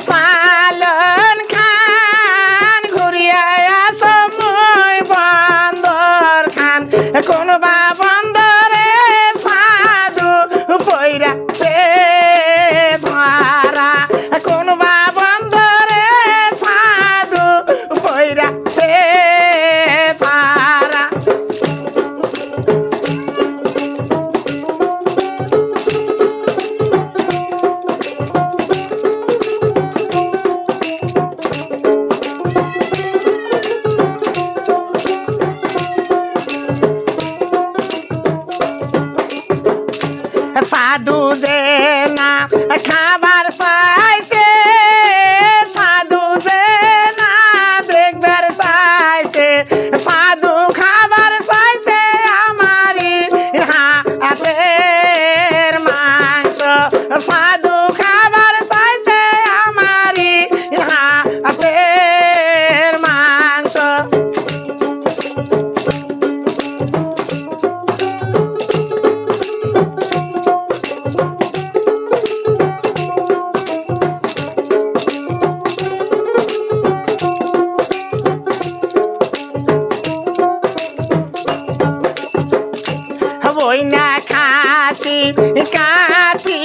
fine. Pois nada. কইনা খাতি কাতি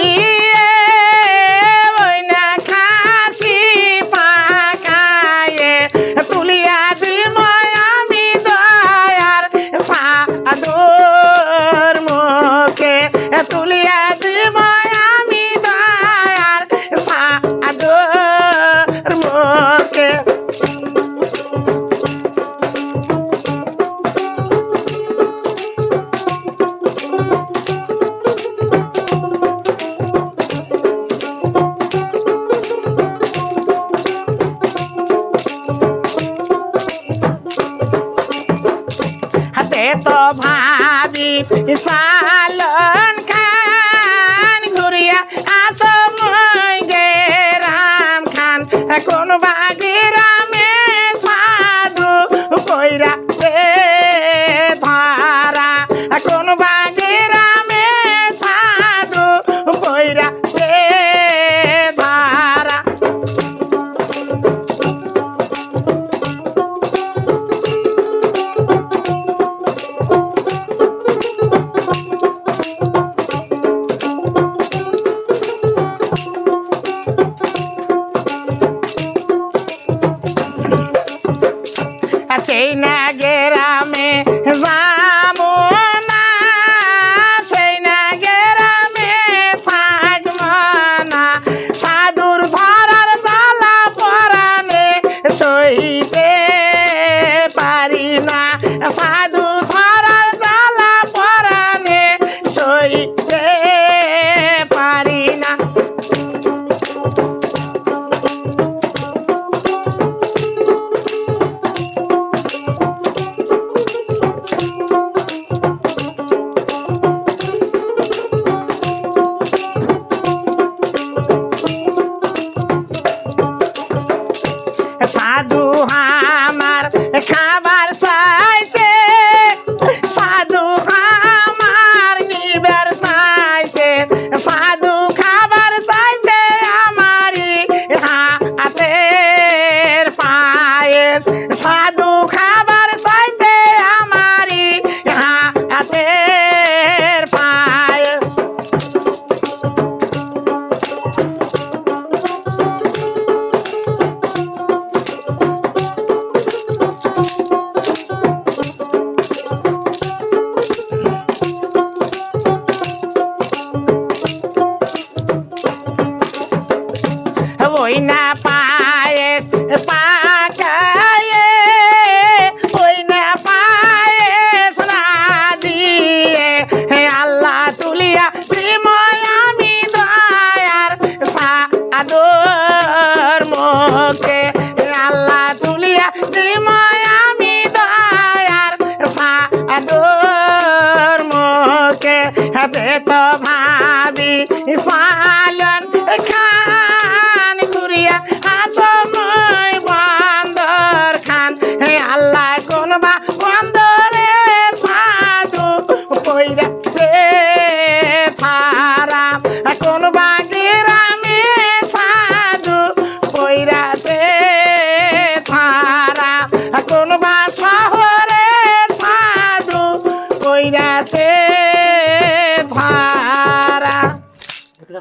তো ভাবি সালন খান ঘুরিয়া আসো মই গে রাম খান কোন বাগে সাদর মুখে আল্লাহ তুলিয়া দিময় আমি দয়ার সাদর মুখে হাতে তো ভাবি পাল।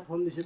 ফোন দিছে